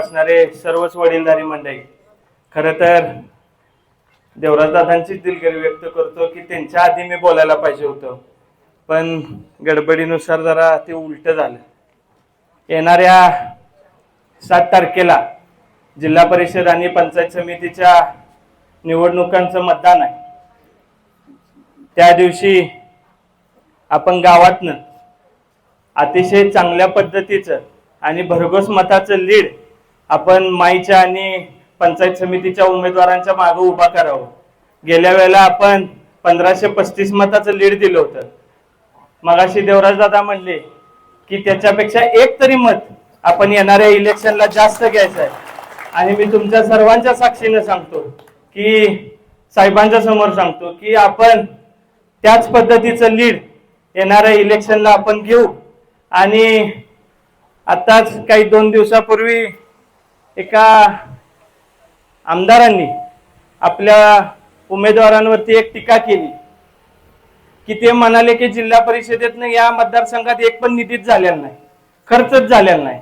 असणारे सर्वच वडीलधारी मंडळी खर तर देवराजदादांचीच दिलगिरी व्यक्त करतो की त्यांच्या आधी मी बोलायला पाहिजे होतं. पण गडबडीनुसार जरा ते उलट झालं. येणाऱ्या सात तारखेला जिल्हा परिषद आणि पंचायत समितीच्या निवडणुकांचं मतदान आहे. त्या दिवशी आपण गावातनं अतिशय चांगल्या पद्धतीचं आणि भरघोस मताचं लीड आपण माईच्या आणि पंचायत समितीच्या उमेदवारांच्या मागे उभा करावं. गेल्या वेळेला आपण पंधराशे पस्तीस मताचं लीड दिलं होतं. मगाशी देवराज दादा म्हणले की त्याच्यापेक्षा एक तरी मत आपण येणाऱ्या इलेक्शनला जास्त घ्यायचं आहे. आणि मी तुमच्या सर्वांच्या साक्षीने सांगतो की साहेबांच्या समोर सांगतो की आपण त्याच पद्धतीचं लीड येणाऱ्या इलेक्शनला आपण घेऊ. आणि आताच काही दोन दिवसापूर्वी एका आमदारांनी आपल्या उमेदवारांवरती एक टीका केली की ते म्हणाले की जिल्हा परिषदेतनं या मतदारसंघात एक पण निधीच झालेला नाही खर्चच झालेला नाही.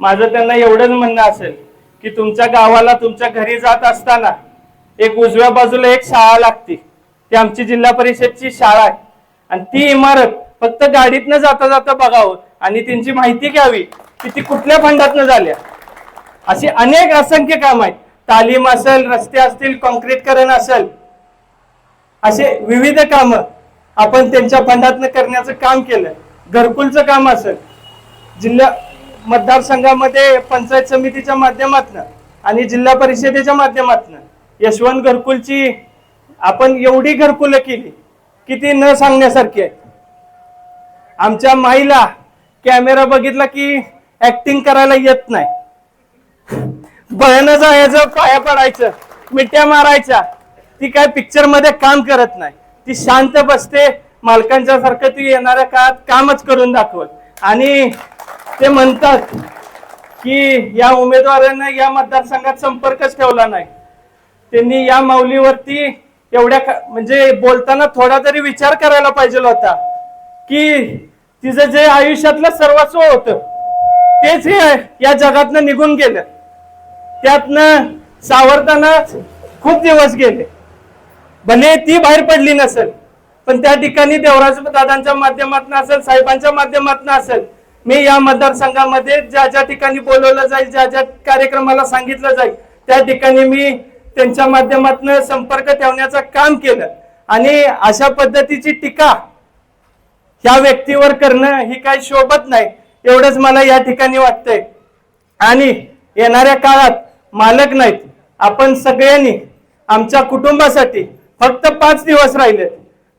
माझं त्यांना एवढंच म्हणणं असेल की तुमच्या गावाला तुमच्या घरी जात असताना एक उजव्या बाजूला एक शाळा लागते. ती आमची जिल्हा परिषदची शाळा आहे. आणि ती इमारत फक्त गाडीतनं जाता जाता बघावं आणि त्यांची माहिती घ्यावी की ती कुठल्या फंडातनं झाल्या. अशी अनेक असंख्य काम आहेत. तालीम असेल रस्ते असतील कॉन्क्रीटकरण असेल असे विविध काम आपण त्यांच्या फंडातनं करण्याचं काम केलं घरकुलचं काम असेल जिल्हा मतदारसंघामध्ये पंचायत समितीच्या माध्यमातून आणि जिल्हा परिषदेच्या माध्यमातून यशवंत घरकुलची आपण एवढी घरकुलं केली की ती न सांगण्यासारखी आहे आमच्या माईला कॅमेरा बघितला की ऍक्टिंग करायला येत नाही. बळनं जायचं पाया पडायचं मिठ्या मारायच्या. ती काय पिक्चरमध्ये काम करत नाही. ती शांत बसते मालकांच्या सारखं ती येणाऱ्या काळात कामच करून दाखवत. आणि ते म्हणतात की या उमेदवारांना या मतदारसंघात संपर्कच ठेवला नाही. त्यांनी या माऊलीवरती एवढ्या म्हणजे बोलताना थोडा तरी विचार करायला पाहिजे होता की तिचं जे आयुष्यातलं सर्वस्व होतं तेच हे या जगातनं निघून गेलं. त्यातनं सावरतानाच खूप दिवस गेले. भले ती बाहेर पडली नसेल पण त्या ठिकाणी देवराज दादांच्या माध्यमातून असेल साहेबांच्या माध्यमातून असेल मी या मतदारसंघामध्ये ज्या ज्या ठिकाणी बोलवलं जाईल ज्या ज्या कार्यक्रमाला सांगितलं जाईल त्या ठिकाणी मी त्यांच्या माध्यमातून संपर्क ठेवण्याचं काम केलं. आणि अशा पद्धतीची टीका ह्या व्यक्तीवर करणं ही काही शोभत नाही एवढंच मला या ठिकाणी वाटतंय. आणि येणाऱ्या काळात मालक नाहीत. आपण सगळ्यांनी आमच्या कुटुंबासाठी फक्त पाच दिवस राहिले.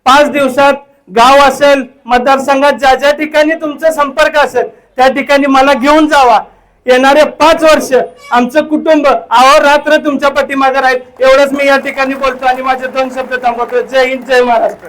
पाच दिवसात गाव असेल मतदारसंघात ज्या ज्या ठिकाणी तुमचा संपर्क असेल त्या ठिकाणी मला घेऊन जावा. येणारे पाच वर्ष आमचं कुटुंब आवर रात्र तुमच्या पाठीमागे राहील. एवढंच मी या ठिकाणी बोलतो आणि माझे दोन शब्द थांबवतो. जय हिंद जय महाराष्ट्र.